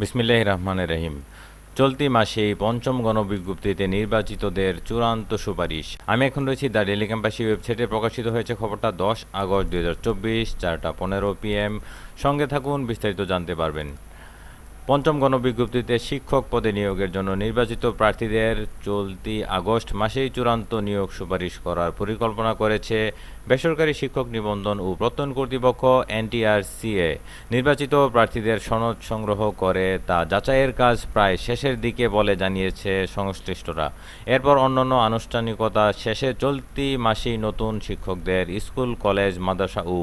বিসমিল্লাহ রহমানের রহিম। চলতি মাসেই পঞ্চম গণবিজ্ঞপ্তিতে নির্বাচিতদের চূড়ান্ত সুপারিশ। আমি এখন রয়েছি দ্য ডেলি ক্যাম্পাসি। ওয়েবসাইটে প্রকাশিত হয়েছে খবরটা দশ আগস্ট দুই হাজার চব্বিশ, চারটা পনেরো পিএম। সঙ্গে থাকুন, বিস্তারিত জানতে পারবেন। পঞ্চম গণবিজ্ঞপ্তিতে শিক্ষক পদে নিয়োগের জন্য নির্বাচিত প্রার্থীদের চলতি আগস্ট মাসেই চূড়ান্ত নিয়োগ সুপারিশ করার পরিকল্পনা করেছে বেসরকারি শিক্ষক নিবন্ধন ও প্রত্যয়ন কর্তৃপক্ষ এনটিআরসিএ নির্বাচিত প্রার্থীদের সনদ সংগ্রহ করে তা যাচাইয়ের কাজ প্রায় শেষের দিকে বলে জানিয়েছে সংশ্লিষ্টরা। এরপর অন্যান্য আনুষ্ঠানিকতা শেষে চলতি মাসেই নতুন শিক্ষকদের স্কুল, কলেজ, মাদ্রাসা ও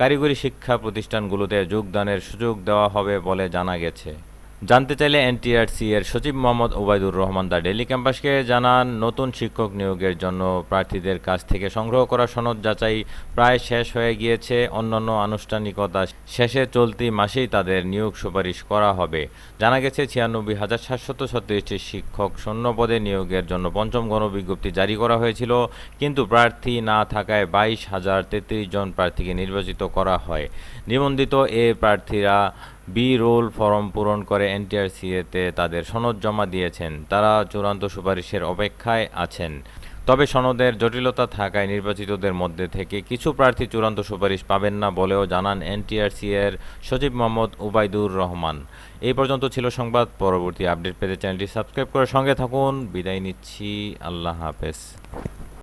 কারিগরি শিক্ষা প্রতিষ্ঠানগুলোতে যোগদানের সুযোগ দেওয়া হবে বলে জানা গেছে। জানতে চাইলে এনটিআরসি এর সচিব মোহাম্মদ ওবায়দুর রহমান দা ডেলি ক্যাম্পাসকে জানান, নতুন শিক্ষক নিয়োগের জন্য প্রার্থীদের কাছ থেকে সংগ্রহ করা সনদ যাচাই প্রায় শেষ হয়ে গিয়েছে। অন্যান্য আনুষ্ঠানিকতা শেষে চলতি মাসেই তাদের নিয়োগ সুপারিশ করা হবে। জানা গেছে, ছিয়ানব্বই হাজার সাতশত ছত্রিশটি শিক্ষক শূন্য নিয়োগের জন্য পঞ্চম গণবিজ্ঞপ্তি জারি করা হয়েছিল, কিন্তু প্রার্থী না থাকায় বাইশ হাজার তেত্রিশ জন প্রার্থীকে নির্বাচিত করা হয়। নিবন্ধিত এ প্রার্থীরা বি রোল ফর্ম পূরণ করে এনটিআরসিএতে তাদের সনদ জমা দিয়েছেন। তারা চূড়ান্ত সুপারিশের অপেক্ষায় আছেন। তবে সনদের জটিলতা থাকায় নির্বাচিতদের মধ্যে থেকে কিছু প্রার্থী চূড়ান্ত সুপারিশ পাবেন না বলেও জানান এনটিআরসি এর সচিব মোহাম্মদ উবাইদুর রহমান। এই পর্যন্ত ছিল সংবাদ। পরবর্তী আপডেট পেতে চ্যানেলটি সাবস্ক্রাইব করে সঙ্গে থাকুন। বিদায় নিচ্ছি। আল্লাহ হাফেজ।